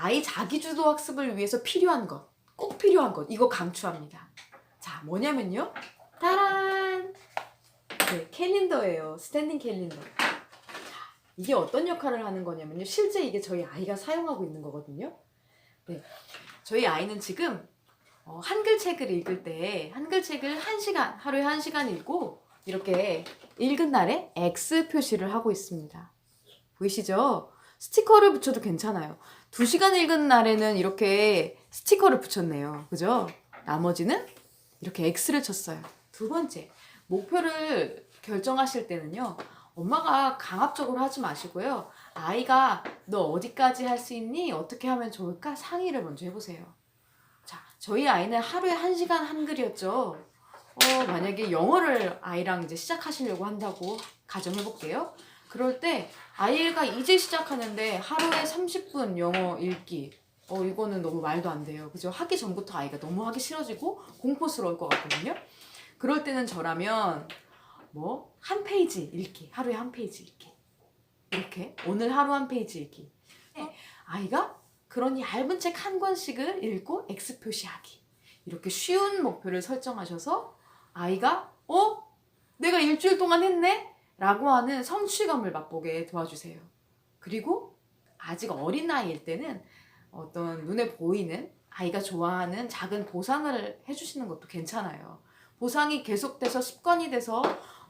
아이 자기주도 학습을 위해서 필요한 것, 꼭 필요한 것, 이거 강추합니다. 자, 뭐냐면요. 따란! 네, 캘린더예요. 스탠딩 캘린더. 자, 이게 어떤 역할을 하는 거냐면요. 실제 이게 저희 아이가 사용하고 있는 거거든요. 네. 저희 아이는 지금 어, 한글 책을 읽을 때 한글 책을 한 시간, 하루에 한 시간 읽고 이렇게 읽은 날에 X 표시를 하고 있습니다. 보이시죠? 스티커를 붙여도 괜찮아요. 두 시간 읽은 날에는 이렇게 스티커를 붙였네요. 그죠? 나머지는 이렇게 X를 쳤어요. 두 번째, 목표를 결정하실 때는요. 엄마가 강압적으로 하지 마시고요. 아이가 너 어디까지 할 수 있니? 어떻게 하면 좋을까? 상의를 먼저 해보세요. 자, 저희 아이는 하루에 한 시간 한글이었죠. 어, 만약에 영어를 아이랑 이제 시작하시려고 한다고 가정해 볼게요. 그럴 때 아이가 이제 시작하는데 하루에 30분 영어 읽기. 어, 이거는 너무 말도 안 돼요. 그죠? 하기 전부터 아이가 너무 하기 싫어지고 공포스러울 것 같거든요. 그럴 때는 저라면 뭐 한 페이지 읽기. 하루에 한 페이지 읽기. 이렇게 오늘 하루 한 페이지 읽기. 네, 아이가 그런 얇은 책 한 권씩을 읽고 X 표시하기. 이렇게 쉬운 목표를 설정하셔서 아이가 어? 내가 일주일 동안 했네? 라고 하는 성취감을 맛보게 도와주세요. 그리고 아직 어린 나이일 때는 어떤 눈에 보이는 아이가 좋아하는 작은 보상을 해주시는 것도 괜찮아요. 보상이 계속돼서 습관이 돼서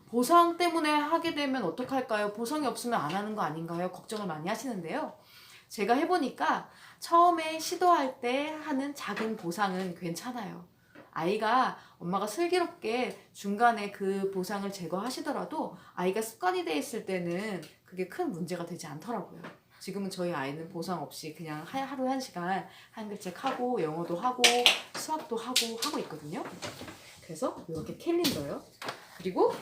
보상 때문에 하게 되면 어떡할까요? 보상이 없으면 안 하는 거 아닌가요? 걱정을 많이 하시는데요. 제가 해보니까 처음에 시도할 때 하는 작은 보상은 괜찮아요. 아이가 엄마가 슬기롭게 중간에 그 보상을 제거하시더라도 아이가 습관이 돼 있을 때는 그게 큰 문제가 되지 않더라고요. 지금은 저희 아이는 보상 없이 그냥 하- 하루에 한 시간 한글책 하고 영어도 하고 수학도 하고 하고 있거든요. 그래서 이렇게 캘린더요. 그리고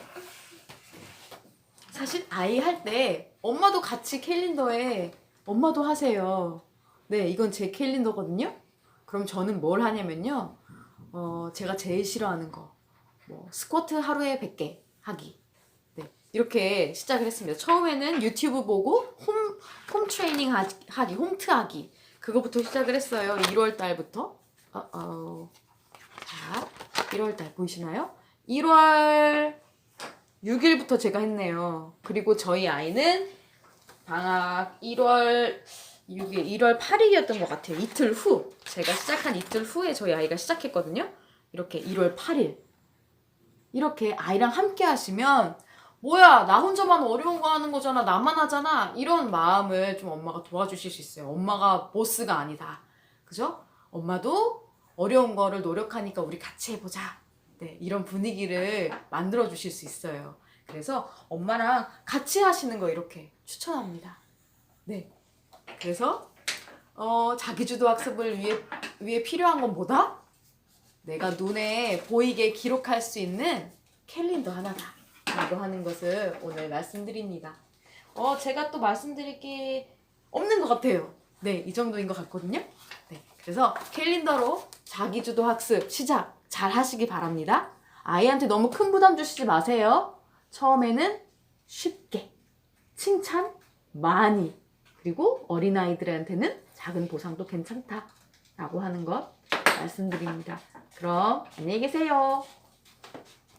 사실 아이 할 때 엄마도 같이 캘린더에 엄마도 하세요. 네, 이건 제 캘린더거든요. 그럼 저는 뭘 하냐면요. 어, 제가 제일 싫어하는 거. 뭐, 스쿼트 하루에 100개 하기. 네. 이렇게 시작을 했습니다. 처음에는 유튜브 보고 홈, 홈 트레이닝 하기, 홈트 하기. 그거부터 시작을 했어요. 1월 달부터. 어, 어. 자, 1월 달 보이시나요? 1월 6일부터 제가 했네요. 그리고 저희 아이는 방학 1월 6일, 1월 8일이었던 것 같아요. 이틀 후. 제가 시작한 이틀 후에 저희 아이가 시작했거든요. 이렇게 1월 8일. 이렇게 아이랑 함께 하시면, 뭐야, 나 혼자만 어려운 거 하는 거잖아. 나만 하잖아. 이런 마음을 좀 엄마가 도와주실 수 있어요. 엄마가 보스가 아니다. 그죠? 엄마도 어려운 거를 노력하니까 우리 같이 해보자. 네, 이런 분위기를 만들어 주실 수 있어요. 그래서 엄마랑 같이 하시는 거 이렇게 추천합니다. 네. 그래서 어, 자기주도 학습을 위해, 위해 필요한 건 뭐다? 내가 눈에 보이게 기록할 수 있는 캘린더 하나다. 라고 하는 것을 오늘 말씀드립니다. 어, 제가 또 말씀드릴 게 없는 것 같아요. 네, 이 정도인 것 같거든요. 네, 그래서 캘린더로 자기주도 학습 시작 잘 하시기 바랍니다. 아이한테 너무 큰 부담 주시지 마세요. 처음에는 쉽게, 칭찬 많이, 그리고 어린아이들한테는 작은 보상도 괜찮다. 라고 하는 것 말씀드립니다. 그럼 안녕히 계세요.